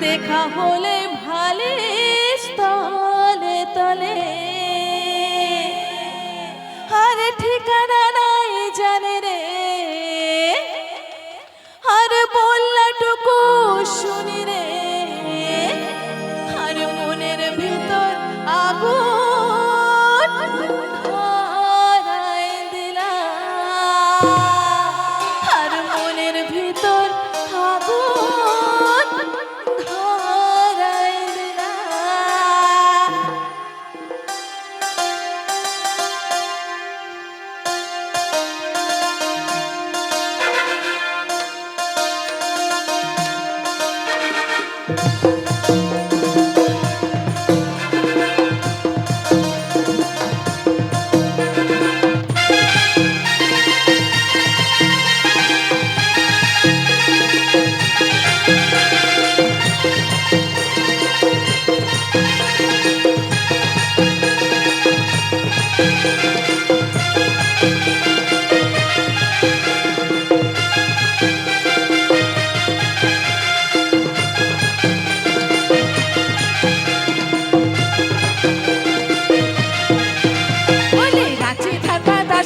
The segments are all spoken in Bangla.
দেখা হলে ভালে তলে তলে। আর ঠিকানা নাই জানে রে। আর বললাটুকু শুনি রে। আর মনের ভিতর আগুন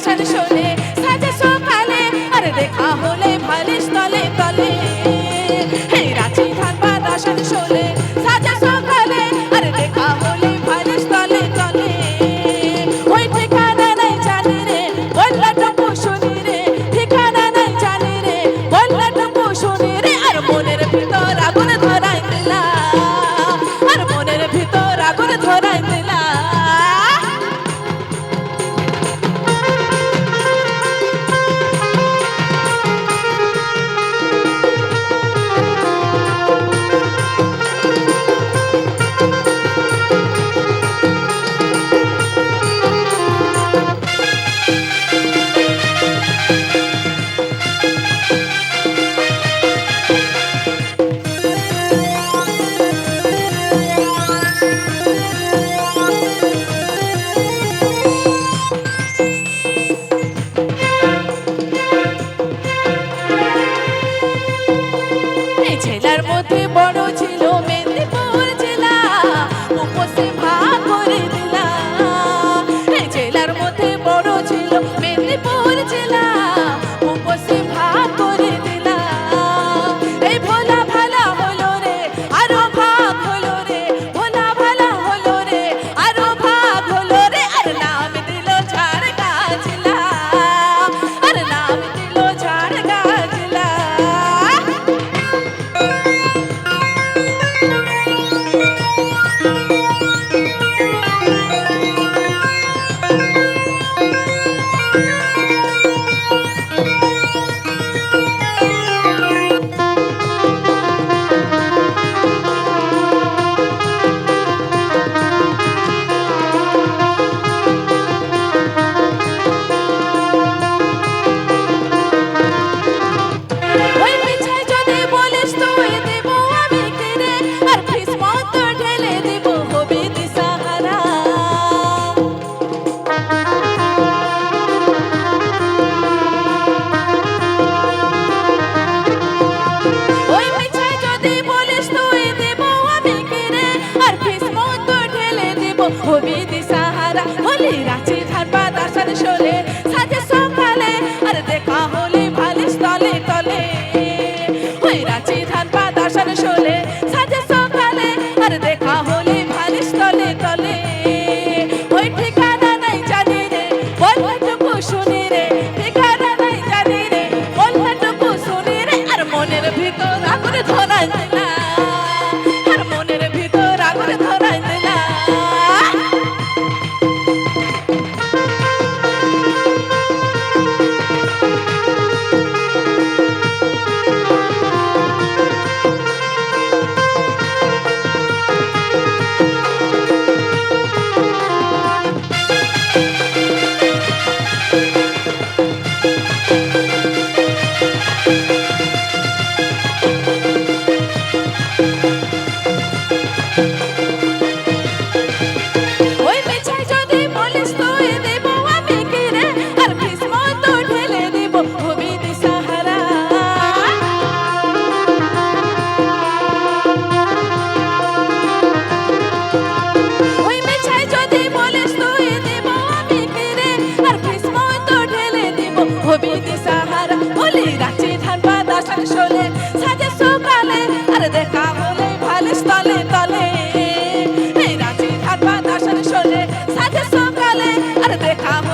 আসার শোনে সাজে সকালে আর দেখা হলে হবি দিশাহারা হলি রাচি ধারবা দাসার dejamos.